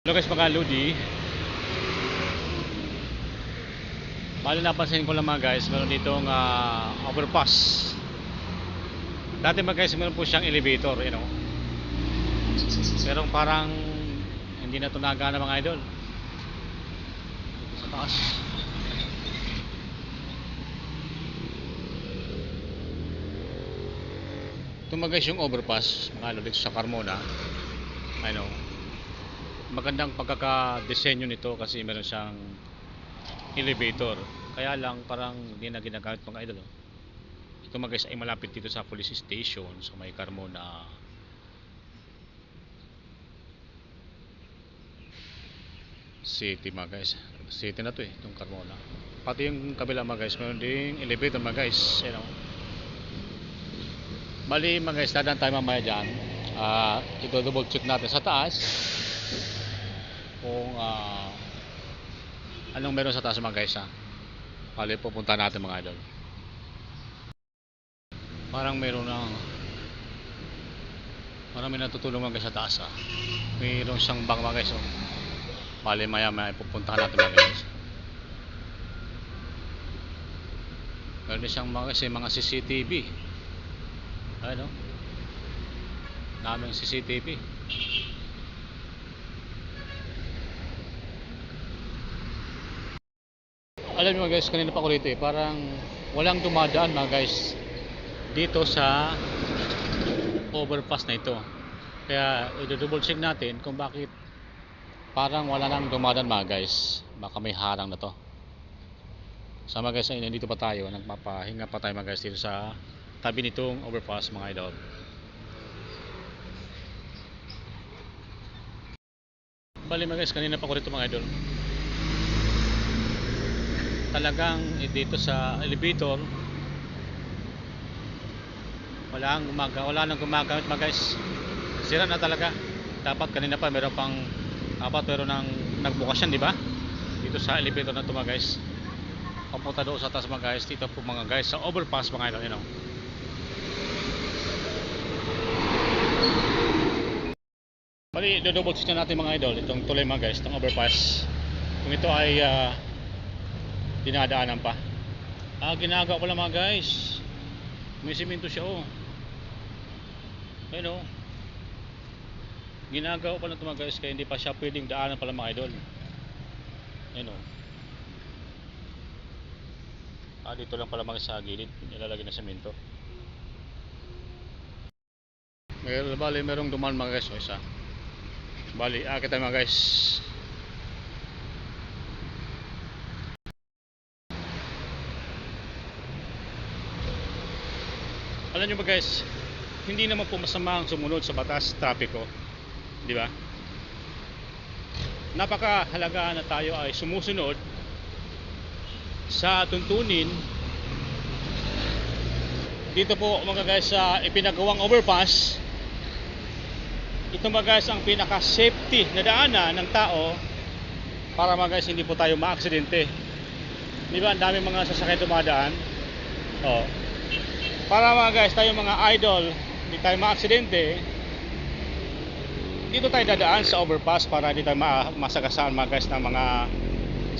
Hello guys mga Lodi Bali napansin ko lang mga guys Meron ditong ah, overpass. Dati mga guys meron po siyang elevator you know. Pero parang Hindi na ito nagana mga idol. Sa taas. Ito mga guys yung overpass. Mga idol dito sa Carmona. I know magandang pagkakadesenyo nito kasi meron siyang elevator. Kaya lang parang hindi na ginagamit mga idol. oh. Ito mga guys ay malapit dito sa police station sa may Carmona. City mga guys. City na to eh, itong Carmona. Pati yung kabila mga guys, meron ding elevator mga guys. You know. Bali mga guys, dadaan tayo mamaya dyan. Ah, ito double check natin sa taas kung ah, anong meron sa taas mga guys ha. Bali pupunta natin mga idol. Parang meron Parang may natutulong mga guys sa taas ha. Mayroon siyang bang mga guys oh. Bali maya maya pupuntahan natin mga guys. Meron siyang mga kasi mga CCTV. Ayun oh. Daming CCTV. Alam mga guys, kanina pa rito eh, parang walang dumadaan mga guys dito sa overpass na ito. Kaya i-double check natin kung bakit parang wala nang dumadaan mga guys. Baka may harang na to. Sa mga guys, nandito pa tayo, nagpapahinga pa tayo mga guys dito sa tabi nitong overpass mga idol. Bali mga guys, kanina pa ako rito mga idol talagang eh, dito sa elevator wala ang gumaga wala nang gumagamit. Mga guys sira na talaga. Dapat kanina pa meron pang dapat meron nang nagbukas yan di ba? Dito sa elevator na to mga guys. Papunta doon sa taas mga guys. Dito po mga guys sa overpass mga idol you know Bali, double check na natin mga idol itong tuloy mga guys, itong overpass. Kung ito ay ah, dinadaanan pa. Ah, ginagawa ko lang mga guys. May simento siya oh. Ayun oh. Ginagawa pa lang ito mga guys kaya hindi pa siya pwedeng daanan pala mga idol. Ayun oh. Ah, dito lang pala mga sa gilid. Nilalagay na simento. Meron, bali, merong duman mga guys. O, isa. Bali, akit tayo mga guys. Alam nyo ba guys, hindi naman po masama ang sumunod sa batas trapiko. Di ba? Napakahalaga na tayo ay sumusunod sa tuntunin dito po mga guys sa ipinagawang overpass. Ito mga guys ang pinaka safety na daanan ng tao para mga guys hindi po tayo maaksidente. Di ba? Ang dami mga sasakyan dumadaan. Oh para mga guys tayo mga idol hindi tayo maaksidente. Dito tayo dadaan sa overpass para hindi tayo ma masagasaan mga guys ng mga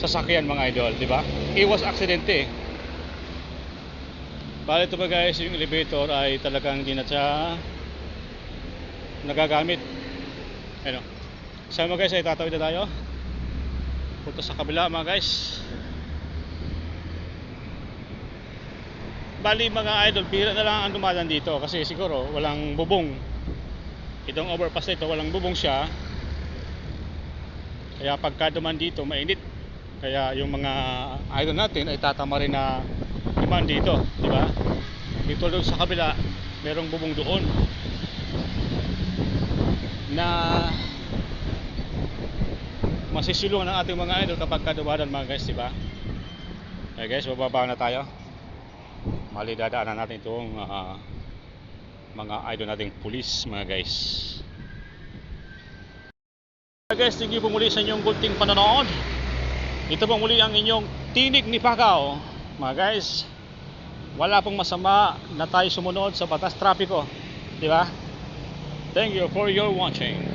sasakyan mga idol di ba? Iwas aksidente. Bali ito ba guys yung elevator ay talagang hindi na siya nagagamit. Ano sa mga guys ay tatawid na tayo. Punta sa kabila mga guys Bali mga idol, pira na lang ang dumadaan dito kasi siguro walang bubong. Itong overpass na ito, walang bubong siya. Kaya pagka duman dito, mainit. Kaya yung mga idol natin ay tatama rin na duman dito, di ba? Dito doon sa kabila, merong bubong doon. Na masisilungan ng ating mga idol kapag kadumadan mga guys, di ba? Okay guys, bababa na tayo mali dadaanan natin itong ah, mga idol nating pulis mga guys. Mga guys thank you po muli sa inyong gunting panonood. Ito po muli ang inyong tinig ni Pacquiao mga guys wala pong masama na tayo sumunod sa batas trapiko. Di ba? Thank you for your watching